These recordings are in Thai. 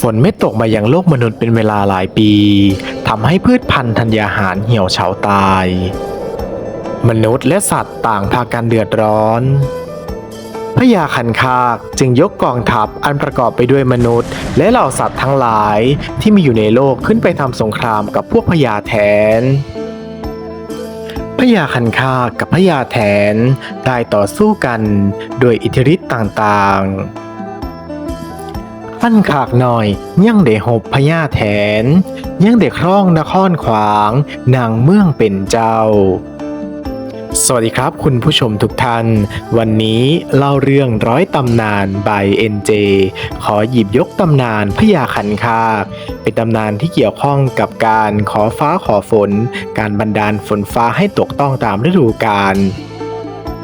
ฝนไม่ตกมายังโลกมนุษย์เป็นเวลาหลายปีทำให้พืชพันธุ์ธัญญาหารเหี่ยวเฉาตาย มนุษย์และสัตว์ต่างพากันเดือดร้อนพญาคันคากจึงยกกองทัพอันประกอบไปด้วยมนุษย์ และเหล่าสัตว์ทั้งหลายที่มีอยู่ในโลกขึ้นไปทำสงครามกับพวกพญาแทนพญาคันคากกับพญาแทนได้ต่อสู้กันโดยอิทธิฤทธิ์ต่างๆ ฟันขากหน่อย ยังเดหบพญาแทนยังเดคร่องนครขวางนางเมืองเป็นเจ้า สวัสดีครับคุณผู้ชมทุกท่าน วันนี้เล่าเรื่องร้อยตำนาน by NJ ขอหยิบยกตำนานพญาคันคากเป็นตำนานที่เกี่ยวข้องกับการขอฟ้าขอฝน การบันดาลฝนฟ้าให้ตกต้องตามฤดูกาล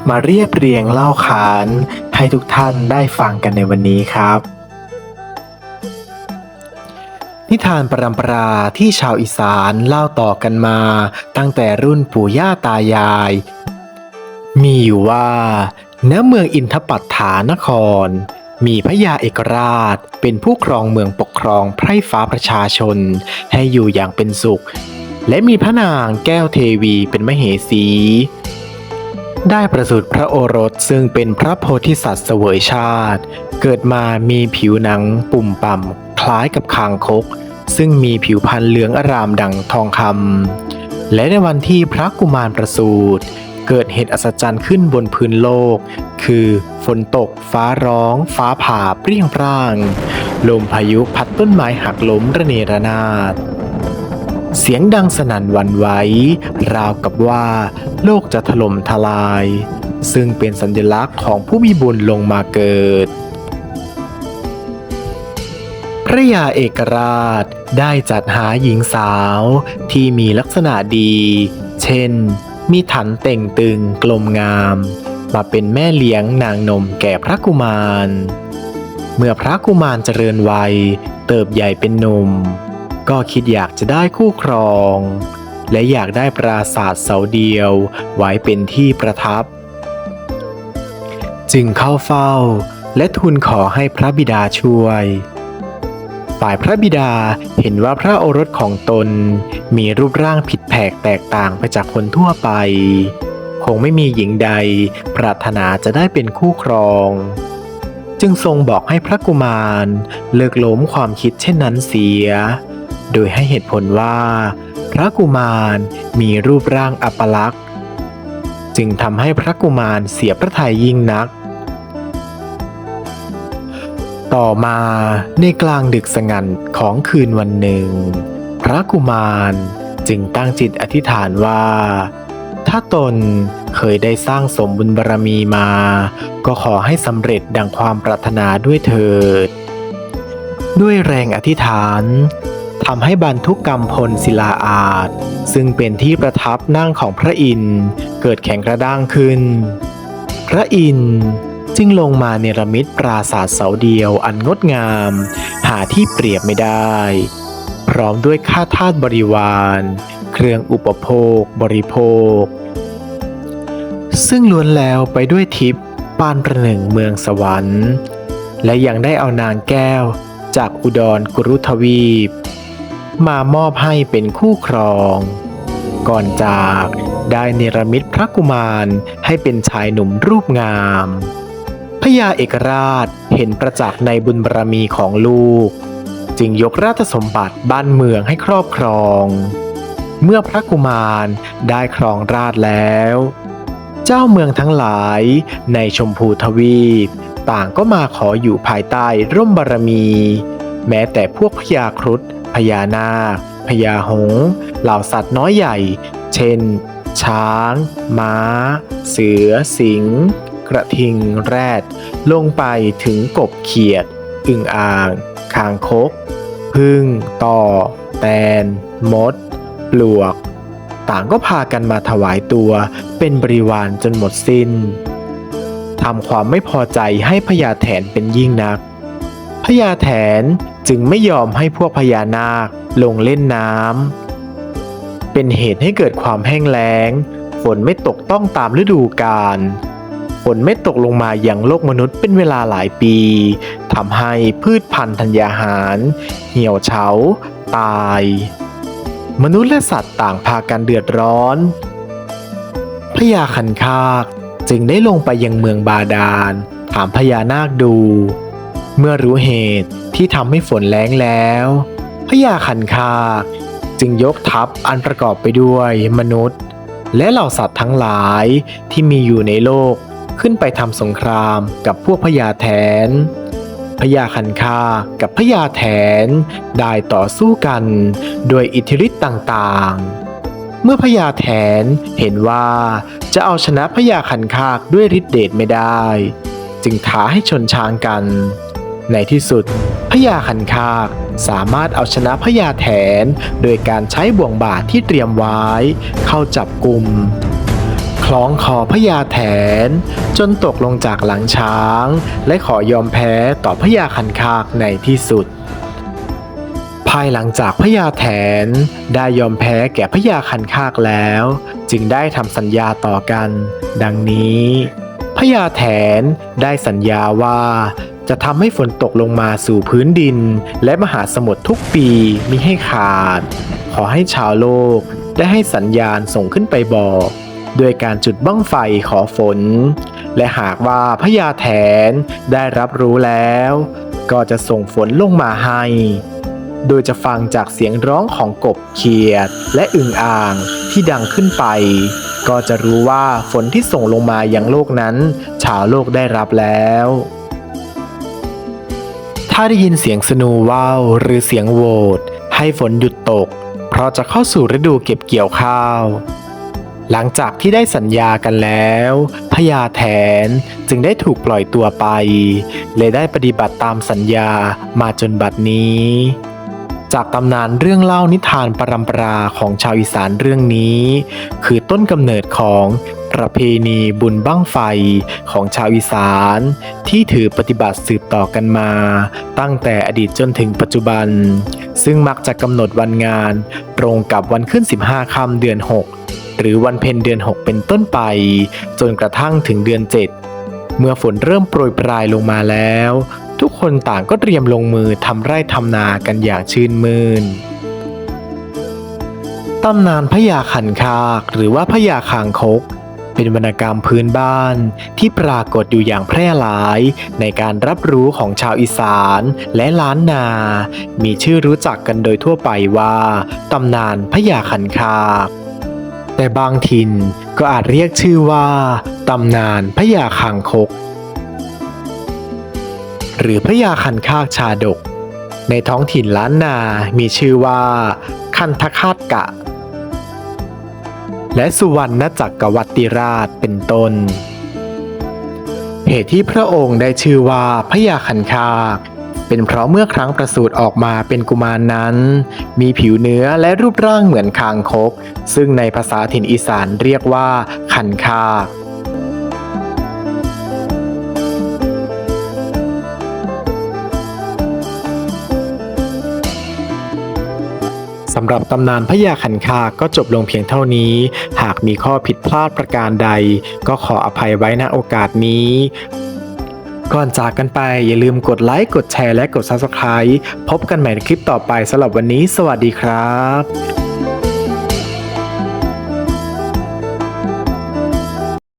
มาเรียบเรียงเล่าขานให้ทุกท่านได้ฟังกันในวันนี้ครับ นิทานปรำปราที่ชาวอีสานเล่าต่อกันมา ตั้งแต่รุ่นปู่ย่าตายาย มีอยู่ว่าณเมืองอินทปัฏฐานคร มีพระยาเอกราช เป็นผู้ครองเมืองปกครองไพร่ฟ้าประชาชน ให้อยู่อย่างเป็นสุข และมีพระนางแก้วเทวีเป็นมเหสี ได้ประสูติพระโอรสซึ่งเป็นพระโพธิสัตว์เสวยชาติ เกิดมามีผิวหนังปุ่มป่ำ ล้ายกับคางคก ซึ่งมีผิวพรรณเหลืองอร่ามดังทองคำและในวันที่พระกุมารประสูติเกิดเหตุอัศจรรย์ขึ้นบนพื้นโลก คือฝนตก ฟ้าร้อง ฟ้าผ่าเปรี้ยงปร้าง ลมพายุพัดต้นไม้หักล้มระเนระนาด เสียงดังสนั่นวันไหวราวกับว่าโลกจะถล่มทลาย ซึ่งเป็นสัญลักษณ์ของผู้มีบุญลงมาเกิด ระยาเอกราชได้จัดหาหญิงสาวที่มีลักษณะดี เช่น มีฐานเต่งตึงกลมงาม มาเป็นแม่เลี้ยงนางนมแก่พระกุมาร เมื่อพระกุมารเจริญวัย เติบใหญ่เป็นหนุ่ม ก็คิดอยากจะได้คู่ครอง และอยากได้ปราสาทเสาเดียวไว้เป็นที่ประทับ จึงเข้าเฝ้าและทูลขอให้พระบิดาช่วย ฝ่ายพระบิดาเห็นว่าพระโอรสของตน มีรูปร่างผิดแผกแตกต่างไปจากคนทั่วไป คงไม่มีหญิงใด ปรารถนาจะได้เป็นคู่ครอง จึงทรงบอกให้พระกุมารเลิกล้มความคิดเช่นนั้นเสีย โดยให้เหตุผลว่า พระกุมารมีรูปร่างอัปลักษณ์ จึงทำให้พระกุมารเสียพระทัยยิ่งนัก ต่อมาในกลางดึกสงัดของคืนวันหนึ่ง พระกุมารจึงตั้งจิตอธิษฐานว่า ถ้าตนเคยได้สร้างสมบุญบารมีมา ก็ขอให้สำเร็จดังความปรารถนาด้วยเถิด ด้วยแรงอธิษฐานทำให้บรรทุกกรรมพลศิลาอาจ ซึ่งเป็นที่ประทับนั่งของพระอินทร์เกิดแข็งกระด้างขึ้น พระอินทร์ จึงลงมาเนรมิตปราสาทเสาเดียวอันงดงาม หาที่เปรียบไม่ได้ พร้อมด้วยข้าทาสบริวาร เครื่องอุปโภค บริโภค ซึ่งล้วนแล้วไปด้วยทิพย์ปานประหนึ่งเมืองสวรรค์ และยังได้เอานางแก้วจากอุดรกุรุทวีป มามอบให้เป็นคู่ครอง ก่อนจากได้เนรมิตพระกุมารให้เป็นชายหนุ่มรูปงาม พญาเอกราชเห็นประจักษ์ในบุญบารมีของลูก จึงยกราชสมบัติบ้านเมืองให้ครอบครอง เมื่อพระกุมารได้ครองราชแล้ว เจ้าเมืองทั้งหลายในชมพูทวีป ต่างก็มาขออยู่ภายใต้ร่มบารมี แม้แต่พวกพญาครุฑพญานาคพญาหงส์เหล่าสัตว์น้อยใหญ่ เช่น ช้าง ม้า เสือ สิง กระทิงแรด ลงไปถึงกบเขียด อึ่งอ่าง คางคก พึ่ง ต่อ แตน มด ปลวก ต่างก็พากันมาถวายตัวเป็นบริวารจนหมดสิ้นทำความไม่พอใจให้พญาแถนเป็นยิ่งนักพญาแถนจึงไม่ยอมให้พวกพญานาคลงเล่นน้ำ เป็นเหตุให้เกิดความแห้งแล้ง ฝนไม่ตกต้องตามฤดูกาล ฝนไม่ตกลงมาอย่างโลกมนุษย์เป็นเวลาหลายปีทำให้พืชพันธุ์ธัญญาหาร เหี่ยวเฉา ตาย มนุษย์และสัตว์ต่างพากันเดือดร้อนพญาคันคากจึงได้ลงไปยังเมืองบาดาล ถามพญานาคดู เมื่อรู้เหตุที่ทำให้ฝนแล้งแล้วพญาคันคากจึงยกทัพอันประกอบไปด้วยมนุษย์ และเหล่าสัตว์ทั้งหลายที่มีอยู่ในโลก ขึ้นไปทำสงครามกับพวกพญาแถนพญาคันคากับพญาแถนได้ต่อสู้กันโดยอิทธิฤทธิ์ต่างๆ เมื่อพญาแถนเห็นว่าจะเอาชนะพญาคันคากด้วยฤทธิเดชไม่ได้ จึงท้าให้ชนช้างกัน ในที่สุดพญาคันคากสามารถเอาชนะพญาแถนโดยการใช้บ่วงบาทที่เตรียมไว้ เข้าจับกลุ่ม ล้องคอพญาแถน จนตกลงจากหลังช้าง และขอยอมแพ้ต่อพญาคันคากในที่สุด ภายหลังจากพญาแถน ได้ยอมแพ้แก่พญาคันคากแล้ว จึงได้ทำสัญญาต่อกัน ดังนี้พญาแถนได้สัญญาว่าจะทำให้ฝนตกลงมาสู่พื้นดิน และมหาสมุทรทุกปีมิให้ขาด ขอให้ชาวโลกได้ให้สัญญาณส่งขึ้นไปบอก ด้วยการจุดบั้งไฟขอฝน และหากว่าพญาแถนได้รับรู้แล้ว ก็จะส่งฝนลงมาให้ โดยจะฟังจากเสียงร้องของกบเขียด และอึ่งอ่างที่ดังขึ้นไป ก็จะรู้ว่าฝนที่ส่งลงมายังโลกนั้น ชาวโลกได้รับแล้วถ้าได้ยินเสียงสนูว่าวหรือเสียงโวดให้ฝนหยุดตก เพราะจะเข้าสู่ฤดูเก็บเกี่ยวข้าว หลังจากที่ได้สัญญากันแล้วพญาแถนจึงได้ถูกปล่อยตัวไป เลยได้ปฏิบัติตามสัญญามาจนบัดนี้ จากตำนานเรื่องเล่านิทานปรำปราของชาวอีสานเรื่องนี้ คือต้นกำเนิดของประเพณีบุญบั้งไฟของชาวอีสาน ที่ถือปฏิบัติสืบต่อกันมา ตั้งแต่อดีตจนถึงปัจจุบัน ซึ่งมักจะกำหนดวันงาน ตรงกับวันขึ้น 15 ค่ำเดือน 6 หรือวันเพ็ญเดือน 6 เป็นต้นไป จนกระทั่งถึงเดือน 7 เมื่อฝนเริ่มโปรยปลายลงมาแล้ว ทุกคนต่างก็เตรียมลงมือทำไร่ทำนากันอย่างชื่นมื่นตำนานพญาขันคากหรือว่าพญาคางคก เป็นวรรณกรรมพื้นบ้านที่ปรากฏอยู่อย่างแพร่หลายในการรับรู้ของชาวอีสานและล้านนา มีชื่อรู้จักกันโดยทั่วไปว่าตำนานพญาขันคาก แต่บางถิ่นก็อาจเรียกชื่อว่าตำนานพญาคางคก หรือพญาคันคากชาดก ในท้องถิ่นล้านนามีชื่อว่า คันทคาตกะ และสุวรรณจักรวรรติราชเป็นต้น เหตุที่พระองค์ได้ชื่อว่าพญาคันคาก เป็นเพราะเมื่อครั้งประสูติออกมาเป็นกุมารนนั้น มีผิวเนื้อและรูปร่างเหมือนคางคก ซึ่งในภาษาถิ่นอีสานเรียกว่าคันคากสำหรับตำนานพญาขันคาก็จบลงเพียงเท่านี้ หากมีข้อผิดพลาดประการใด ก็ขออภัยไว้ณโอกาสนี้ ก่อนจากกันไปอย่าลืมกดไลค์ กดแชร์และกด Subscribe พบกันใหม่ในคลิปต่อไปสำหรับวันนี้ สวัสดีครับ